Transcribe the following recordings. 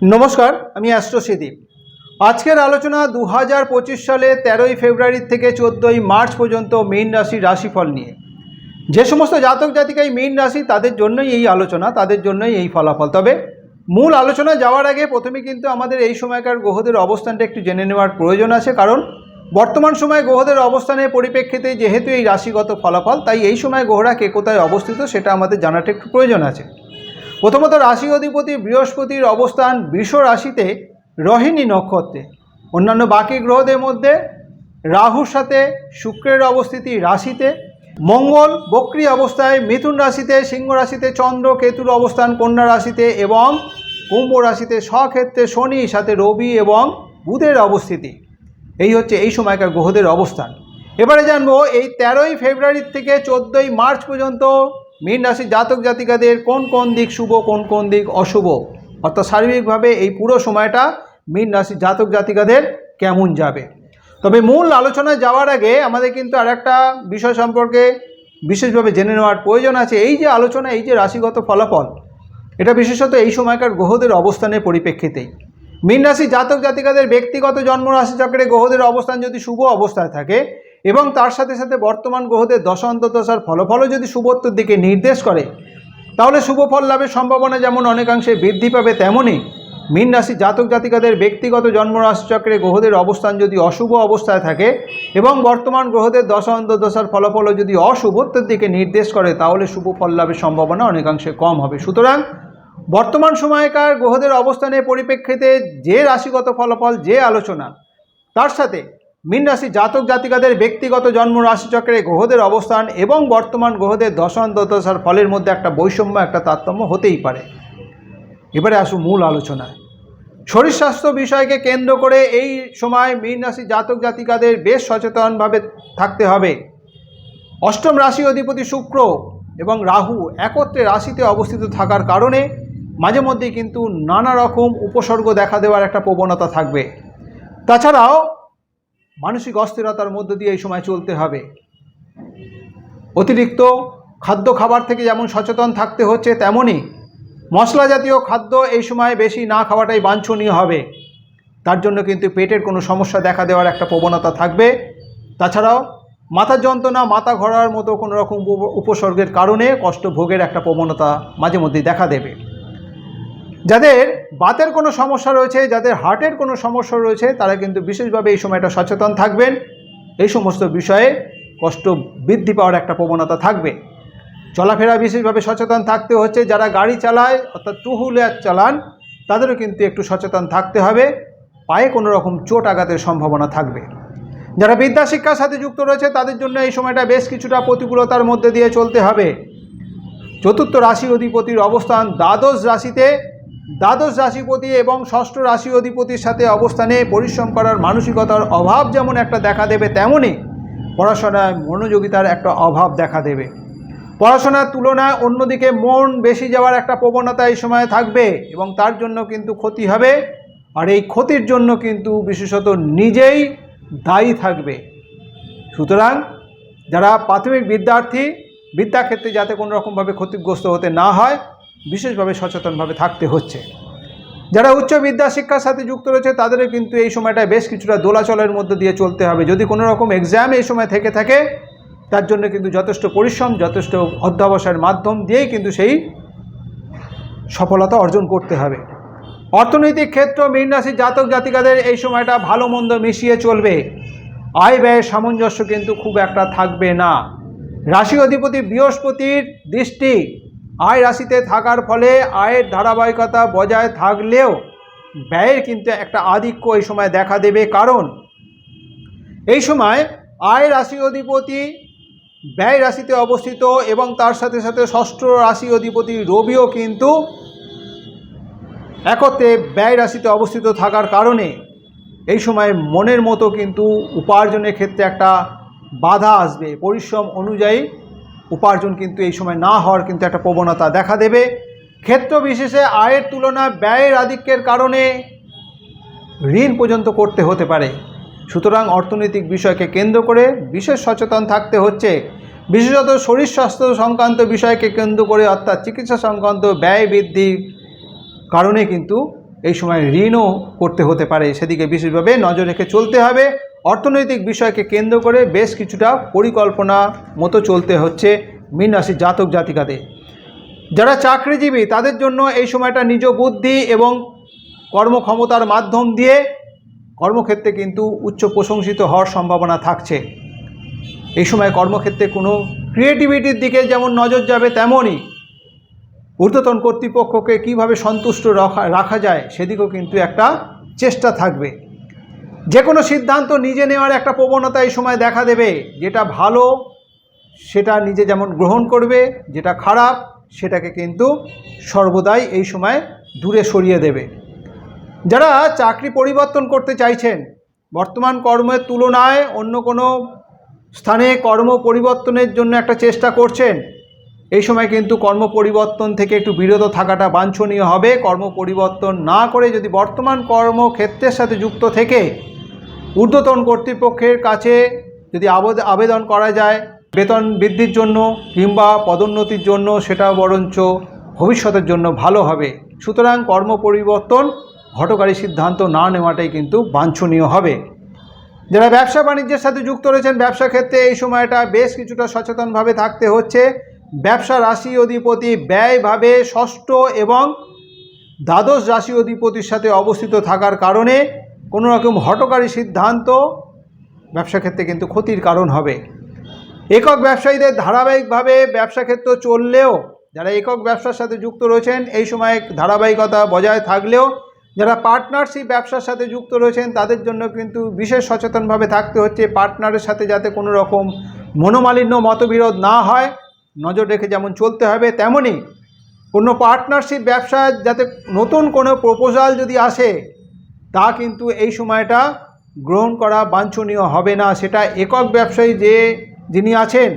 নমস্কার, আমি অ্যাস্ট্রোসিদীপ আজকের আলোচনা দু হাজার পঁচিশ সালে তেরোই ফেব্রুয়ারি থেকে চোদ্দোই মার্চ পর্যন্ত মীন রাশির রাশিফল নিয়ে। যে সমস্ত জাতক জাতিকাই মীন রাশি, তাদের জন্যই এই আলোচনা, তাদের জন্যই এই ফলাফল। তবে মূল আলোচনা যাওয়ার আগে প্রথমে কিন্তু আমাদের এই সময়কার গ্রহদের অবস্থানটা একটু জেনে নেওয়ার প্রয়োজন আছে, কারণ বর্তমান সময়ে গ্রহদের অবস্থানের পরিপ্রেক্ষিতে যেহেতু এই রাশিগত ফলাফল, তাই এই সময় গ্রহরা কে কোথায় অবস্থিত সেটা আমাদের জানাটা একটু প্রয়োজন আছে। প্রথমত রাশি অধিপতি বৃহস্পতির অবস্থান বৃষ রাশিতে রহিণী নক্ষত্রে। অন্যান্য বাকি গ্রহদের মধ্যে রাহুর সাথে শুক্রের অবস্থিতি রাশিতে। মঙ্গল বক্রি অবস্থায় মিথুন রাশিতে, সিংহ রাশিতে চন্দ্র, কেতুর অবস্থান কন্যা রাশিতে এবং কুম্ভ রাশিতে স্বক্ষেত্রে শনি, সাথে রবি এবং বুধের অবস্থিতি। এই হচ্ছে এই সময়কার গ্রহদের অবস্থান। এবারে জানব এই তেরোই ফেব্রুয়ারি থেকে চোদ্দোই মার্চ পর্যন্ত মীন রাশির জাতক জাতিকাদের কোন কোন দিক শুভ, কোন কোন দিক অশুভ? অর্থাৎ শারীরিকভাবে এই পুরো সময়টা মীন রাশির জাতক জাতিকাদের কেমন যাবে? তবে মূল আলোচনায় যাওয়ার আগে আমাদের কিন্তু আর একটা বিষয় সম্পর্কে বিশেষভাবে জেনে নেওয়ার প্রয়োজন আছে। এই যে আলোচনা, এই যে রাশিগত ফলাফল, এটা বিশেষত এই সময়কার গ্রহদের অবস্থানের পরিপ্রেক্ষিতেই। মীন রাশি জাতক জাতিকাদের ব্যক্তিগত জন্ম রাশিচক্রে গ্রহদের অবস্থান যদি শুভ অবস্থায় থাকে এবং তার সাথে সাথে বর্তমান গ্রহদের দশান্তদশার ফলাফলও যদি শুভত্বর দিকে নির্দেশ করে, তাহলে শুভ ফল লাভের সম্ভাবনা যেমন অনেকাংশে বৃদ্ধি পাবে তেমনই মীন রাশি জাতক জাতিকাদের ব্যক্তিগত জন্ম রাশিচক্রে গ্রহদের অবস্থান যদি অশুভ অবস্থায় থাকে এবং বর্তমান গ্রহদের দশা অন্তর্দশার ফলাফলও যদি অশুভত্বের দিকে নির্দেশ করে, তাহলে শুভ ফল লাভের সম্ভাবনা অনেকাংশে কম হবে। সুতরাং, বর্তমান সময়কার গ্রহদের অবস্থানের পরিপ্রেক্ষিতে যে রাশিগত ফলাফল, যে আলোচনা, তার সাথে মীন রাশি জাতক জাতিকাদের ব্যক্তিগত জন্ম রাশিচক্রে গ্রহদের অবস্থান এবং বর্তমান গ্রহদের দশান্তদশার ফলের মধ্যে একটা বৈষম্য, একটা তারতম্য হতেই পারে। এবারে আসু মূল আলোচনায়। শরীর স্বাস্থ্য বিষয়কে কেন্দ্র করে এই সময় মীন রাশি জাতক জাতিকাদের বেশ সচেতনভাবে থাকতে হবে। অষ্টম রাশি অধিপতি শুক্র এবং রাহু একত্রে রাশিতে অবস্থিত থাকার কারণে মাঝে মধ্যেই কিন্তু নানা রকম উপসর্গ দেখা দেওয়ার একটা প্রবণতা থাকবে। তাছাড়াও মানসিক অস্থিরতার মধ্য দিয়ে এই সময় চলতে হবে। অতিরিক্ত খাদ্য খাবার থেকে যেমন সচেতন থাকতে হচ্ছে তেমনই মশলা জাতীয় খাদ্য এই সময় বেশি না খাওয়াটাই বাঞ্ছনীয় হবে। তার জন্য কিন্তু পেটের কোনো সমস্যা দেখা দেওয়ার একটা প্রবণতা থাকবে। তাছাড়াও মাথার যন্ত্রণা, মাথা ঘোরার মতো কোনো রকম উপ- উপসর্গের কারণে কষ্ট ভোগের একটা প্রবণতা মাঝে মধ্যেই দেখা দেবে। যাদের বাতের কোনো সমস্যা রয়েছে, যাদের হার্টের কোনো সমস্যা রয়েছে, তারা কিন্তু বিশেষভাবে এই সময়টা সচেতন থাকবেন। এই সমস্ত বিষয়ে কষ্ট বৃদ্ধি পাওয়ার একটা প্রবণতা থাকবে। চলাফেরা বিশেষভাবে সচেতন থাকতে হচ্ছে। যারা গাড়ি চালায়, অর্থাৎ টু হুইলার চালান, তাদেরও কিন্তু একটু সচেতন থাকতে হবে। পায়ে কোনো রকম চোট আঘাতের সম্ভাবনা থাকবে। যারা বিদ্যা শিক্ষার সাথে যুক্ত রয়েছে, তাদের জন্য এই সময়টা বেশ কিছুটা প্রতিকূলতার মধ্যে দিয়ে চলতে হবে। চতুর্থ রাশি অধিপতির অবস্থান দ্বাদশ রাশিতে। দ্বাদশ রাশিপতি এবং ষষ্ঠ রাশি অধিপতির সাথে অবস্থানে পরিশ্রম করার মানসিকতার অভাব যেমন একটা দেখা দেবে, তেমনই পড়াশোনায় মনোযোগিতার একটা অভাব দেখা দেবে। পড়াশোনার তুলনায় অন্যদিকে মন বেশি যাওয়ার একটা প্রবণতা এই সময় থাকবে এবং তার জন্য কিন্তু ক্ষতি হবে আর এই ক্ষতির জন্য কিন্তু বিশেষত নিজেই দায়ী থাকবে। সুতরাং যারা প্রাথমিক বিদ্যার্থী, বিদ্যাক্ষেত্রে যাতে কোনো রকমভাবে ক্ষতিগ্রস্ত হতে না হয় বিশেষভাবে সচেতনভাবে থাকতে হচ্ছে। যারা উচ্চ বিদ্যা শিক্ষার সাথে যুক্ত রয়েছে, তাদেরও কিন্তু এই সময়টায় বেশ কিছুটা দোলাচলের মধ্যে দিয়ে চলতে হবে। যদি কোনো রকম এক্সাম এই সময় থেকে থাকে, তার জন্য কিন্তু যথেষ্ট পরিশ্রম, যথেষ্ট অধ্যাবসায়ের মাধ্যম দিয়েই কিন্তু সেই সফলতা অর্জন করতে হবে। অর্থনৈতিক ক্ষেত্র, মীন রাশির জাতক, জাতিকাদের এই সময়টা ভালো মন্দ মিশিয়ে চলবে। আয় ব্যয়ের সামঞ্জস্য কিন্তু খুব একটা থাকবে না। রাশি অধিপতি বৃহস্পতির দৃষ্টি আয় রাশিতে থাকার ফলে আয়ের ধারাবাহিকতা বজায় থাকলেও ব্যয়ের কিন্তু একটা আধিক্য এই সময় দেখা দেবে। কারণ এই সময় আয় রাশি অধিপতি ব্যয় রাশিতে অবস্থিত এবং তার সাথে সাথে ষষ্ঠ রাশি অধিপতি রবিও কিন্তু একত্রে ব্যয় রাশিতে অবস্থিত থাকার কারণে এই সময় মনের মতো কিন্তু উপার্জনের ক্ষেত্রে একটা বাধা আসবে। পরিশ্রম অনুযায়ী উপার্জন কিন্তু এই সময় না হওয়ার কিন্তু একটা প্রবণতা দেখা দেবে। ক্ষেত্র বিশেষে আয়ের তুলনায় ব্যয়ের আধিক্যের কারণে ঋণ পর্যন্ত করতে হতে পারে। সুতরাং অর্থনৈতিক বিষয়কে কেন্দ্র করে বিশেষ সচেতন থাকতে হচ্ছে। বিশেষত শরীর স্বাস্থ্য সংক্রান্ত বিষয়কে কেন্দ্র করে অর্থাৎ চিকিৎসা সংক্রান্ত ব্যয় বৃদ্ধির কারণে কিন্তু এই সময় ঋণও করতে হতে পারে। সেদিকে বিশেষভাবে নজর রেখে চলতে হবে। অর্থনৈতিক বিষয়কে কেন্দ্র করে বেশ কিছুটা পরিকল্পনা মতো চলতে হচ্ছে মীন রাশির জাতক জাতিকাদের যারা চাকরিজীবী, তাদের জন্য এই সময়টা নিজ বুদ্ধি এবং কর্মক্ষমতার মাধ্যম দিয়ে কর্মক্ষেত্রে কিন্তু উচ্চ প্রশংসিত হওয়ার সম্ভাবনা থাকছে। এই সময় কর্মক্ষেত্রে কোনো ক্রিয়েটিভিটির দিকে যেমন নজর যাবে তেমনই ঊর্ধ্বতন কর্তৃপক্ষকে কীভাবে সন্তুষ্ট রাখা রাখা যায় সেদিকেও কিন্তু একটা চেষ্টা থাকবে। যে কোনো সিদ্ধান্ত নিজে নেওয়ার একটা প্রবণতা এই সময় দেখা দেবে। যেটা ভালো, সেটা নিজে যেমন গ্রহণ করবে, যেটা খারাপ, সেটাকে কিন্তু সর্বদাই এই সময় দূরে সরিয়ে দেবে। যারা চাকরি পরিবর্তন করতে চাইছেন, বর্তমান কর্মের তুলনায় অন্য কোনো স্থানে কর্ম পরিবর্তনের জন্য একটা চেষ্টা করছেন, এই সময় কিন্তু কর্ম পরিবর্তন থেকে একটু বিরত থাকাটা বাঞ্ছনীয় হবে। কর্ম পরিবর্তন না করে যদি বর্তমান কর্মক্ষেত্রের সাথে যুক্ত থেকে ঊর্ধ্বতন কর্তৃপক্ষের কাছে যদি আবেদ- আবেদন করা যায়, বেতন বৃদ্ধির জন্য কিংবা পদোন্নতির জন্য, সেটা বরঞ্চ ভবিষ্যতের জন্য ভালো হবে। সুতরাং কর্ম পরিবর্তন ঘটকারী সিদ্ধান্ত না নেওয়াটাই কিন্তু বাঞ্ছনীয় হবে। যারা ব্যবসা বাণিজ্যের সাথে যুক্ত রয়েছেন, ব্যবসা ক্ষেত্রে এই সময়টা বেশ কিছুটা সচেতনভাবে থাকতে হচ্ছে। ব্যবসা রাশি অধিপতি ব্যয়ভাবে ষষ্ঠ এবং দ্বাদশ রাশি অধিপতির সাথে অবস্থিত থাকার কারণে কোনো রকম হটকারী সিদ্ধান্ত, ব্যবসা ক্ষেত্রে কিন্তু ক্ষতির কারণ হবে। একক ব্যবসায়ীদের ধারাবাহিকভাবে ব্যবসা ক্ষেত্র চললেও, যারা একক ব্যবসার সাথে যুক্ত রয়েছেন, এই সময় ধারাবাহিকতা বজায় থাকলেও, যারা পার্টনারশিপ ব্যবসার সাথে যুক্ত রয়েছেন, তাদের জন্য কিন্তু বিশেষ সচেতনভাবে থাকতে হচ্ছে পার্টনারের সাথে যাতে কোনো রকম মনোমালিন্য, মতবিরোধ না হয়। নজর রেখে যেমন চলতে হবে তেমনই কোনো পার্টনারশিপ ব্যবসা যাতে নতুন কোনো প্রপোজাল যদি আসে তা কিন্তু এই সময়টা গ্রহণ করা বাঞ্ছনীয় হবে না। সেটা একক ব্যবসায়ী যে যিনি আছেন,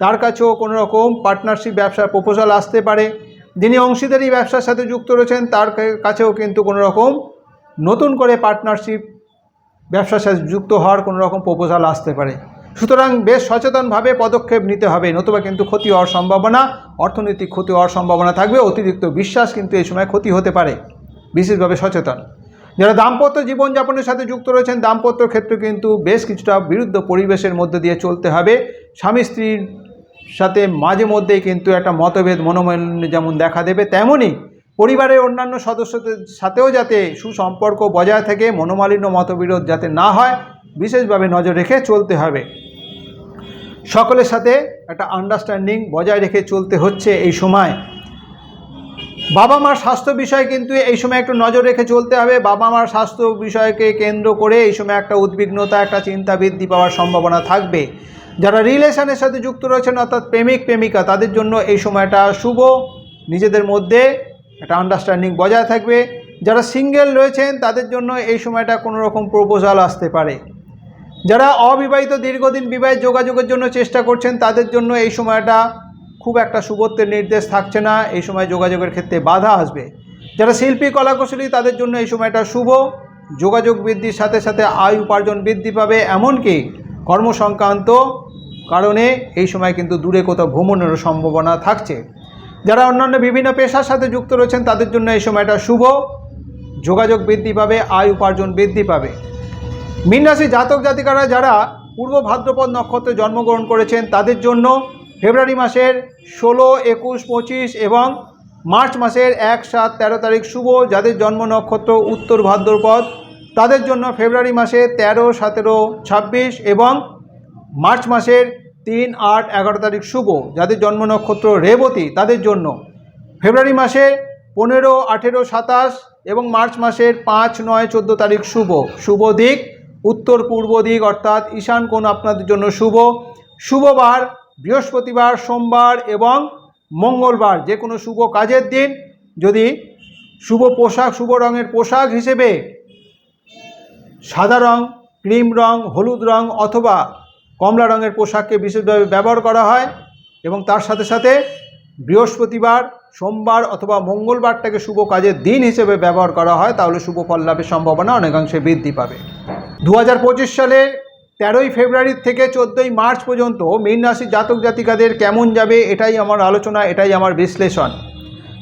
তার কাছেও কোনো রকম পার্টনারশিপ ব্যবসার প্রপোজাল আসতে পারে। যিনি অংশীদারি ব্যবসার সাথে যুক্ত রয়েছেন, তার কাছেও কিন্তু কোনো রকম নতুন করে পার্টনারশিপ ব্যবসার সাথে যুক্ত হওয়ার কোনো রকম প্রপোজাল আসতে পারে। সুতরাং বেশ সচেতনভাবে পদক্ষেপ নিতে হবে, নতুবা কিন্তু ক্ষতি হওয়ার সম্ভাবনা, অর্থনৈতিক ক্ষতি হওয়ার সম্ভাবনা থাকবে, অতিরিক্ত বিশ্বাস কিন্তু এই সময় ক্ষতি হতে পারে। বিশেষভাবে সচেতন। যারা দাম্পত্য জীবনযাপনের সাথে যুক্ত রয়েছেন, দাম্পত্য ক্ষেত্রে কিন্তু বেশ কিছুটা বিরুদ্ধ পরিবেশের মধ্যে দিয়ে চলতে হবে। স্বামী স্ত্রীর সাথে মাঝে মধ্যেই কিন্তু একটা মতভেদ মনোমালিন্য যেমন দেখা দেবে তেমনই পরিবারের অন্যান্য সদস্যদের সাথেও যাতে সুসম্পর্ক বজায় থাকে মনোমালিন্য মতবিরোধ যাতে না হয়, বিশেষভাবে নজর রেখে চলতে হবে। সকলের সাথে একটা আন্ডারস্ট্যান্ডিং বজায় রেখে চলতে হচ্ছে এই সময়। বাবা মার স্বাস্থ্য বিষয়ে কিন্তু এই সময় একটু নজর রেখে চলতে হবে। বাবা মার স্বাস্থ্য বিষয়কে কেন্দ্র করে এই সময় একটা উদ্বিগ্নতা, একটা চিন্তা বৃদ্ধি পাওয়ার সম্ভাবনা থাকবে। যারা রিলেশনের সাথে যুক্ত রয়েছেন, অর্থাৎ প্রেমিক, প্রেমিকা, তাদের জন্য এই সময়টা শুভ। নিজেদের মধ্যে একটা আন্ডারস্ট্যান্ডিং বজায় থাকবে। যারা সিঙ্গেল রয়েছেন, তাদের জন্য এই সময়টা কোনো রকম প্রপোজাল আসতে পারে। যারা অবিবাহিত দীর্ঘদিন বিবাহের যোগাযোগের জন্য চেষ্টা করছেন, তাদের জন্য এই সময়টা খুব একটা শুভত্বের নির্দেশ থাকছে না, এই সময় যোগাযোগের ক্ষেত্রে বাধা আসবে। যারা শিল্পী, কলাকুশলী, তাদের জন্য এই সময়টা শুভ। যোগাযোগ বৃদ্ধির সাথে সাথে আয় উপার্জন বৃদ্ধি পাবে, এমনকি কর্মসংক্রান্ত কারণে এই সময় কিন্তু দূরে কোথাও ভ্রমণেরও সম্ভাবনা থাকছে। যারা অন্যান্য বিভিন্ন পেশার সাথে যুক্ত রয়েছেন, তাদের জন্য এই সময়টা শুভ। যোগাযোগ বৃদ্ধি পাবে, আয় উপার্জন বৃদ্ধি পাবে। মীন রাশি জাতক জাতিকারা যারা পূর্ব ভাদ্রপদ নক্ষত্রে জন্মগ্রহণ করেছেন, তাদের জন্য ফেব্রুয়ারি মাসের ষোলো, একুশ, পঁচিশ এবং মার্চ মাসের এক, সাত, তেরো তারিখ শুভ। যাদের জন্ম নক্ষত্র উত্তর ভাদ্রপদ, তাদের জন্য ফেব্রুয়ারি মাসে তেরো, সতেরো, ছাব্বিশ এবং মার্চ মাসের তিন, আট, এগারো তারিখ শুভ। যাদের জন্ম নক্ষত্র রেবতী, তাদের জন্য ফেব্রুয়ারি মাসের পনেরো, আঠেরো, সাতাশ এবং মার্চ মাসের পাঁচ, নয়, চোদ্দ তারিখ শুভ। শুভ দিক উত্তর পূর্ব দিক অর্থাৎ ঈশান কোণ আপনাদের জন্য শুভ। শুভবার বৃহস্পতিবার, সোমবার এবং মঙ্গলবার যে কোনো শুভ কাজের দিন যদি শুভ পোশাক, শুভ রঙের পোশাক হিসেবে সাদা রং, ক্রিম রং, হলুদ রং অথবা কমলা রঙের পোশাককে বিশেষভাবে ব্যবহার করা হয় এবং তার সাথে সাথে বৃহস্পতিবার, সোমবার অথবা মঙ্গলবারটাকে শুভ কাজের দিন হিসেবে ব্যবহার করা হয়, তাহলে শুভ ফল লাভের সম্ভাবনা অনেকাংশে বৃদ্ধি পাবে। দু হাজার পঁচিশ সালে তেরোই ফেব্রুয়ারি থেকে চোদ্দোই মার্চ পর্যন্ত মীন রাশির জাতক জাতিকাদের কেমন যাবে এটাই আমার আলোচনা, এটাই আমার বিশ্লেষণ।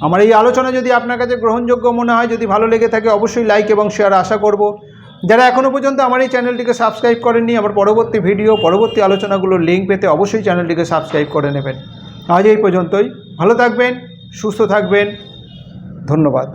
আমার এই আলোচনা যদি আপনার কাছে গ্রহণযোগ্য মনে হয়, যদি ভালো লেগে থাকে অবশ্যই লাইক এবং শেয়ার আশা করব। যারা এখনও পর্যন্ত আমার এই চ্যানেলটিকে সাবস্ক্রাইব করেননি, আমার পরবর্তী ভিডিও পরবর্তী আলোচনাগুলোর লিঙ্ক পেতে অবশ্যই চ্যানেলটিকে সাবস্ক্রাইব করে নেবেন। আজ এই পর্যন্তই। ভালো থাকবেন, সুস্থ থাকবেন। ধন্যবাদ।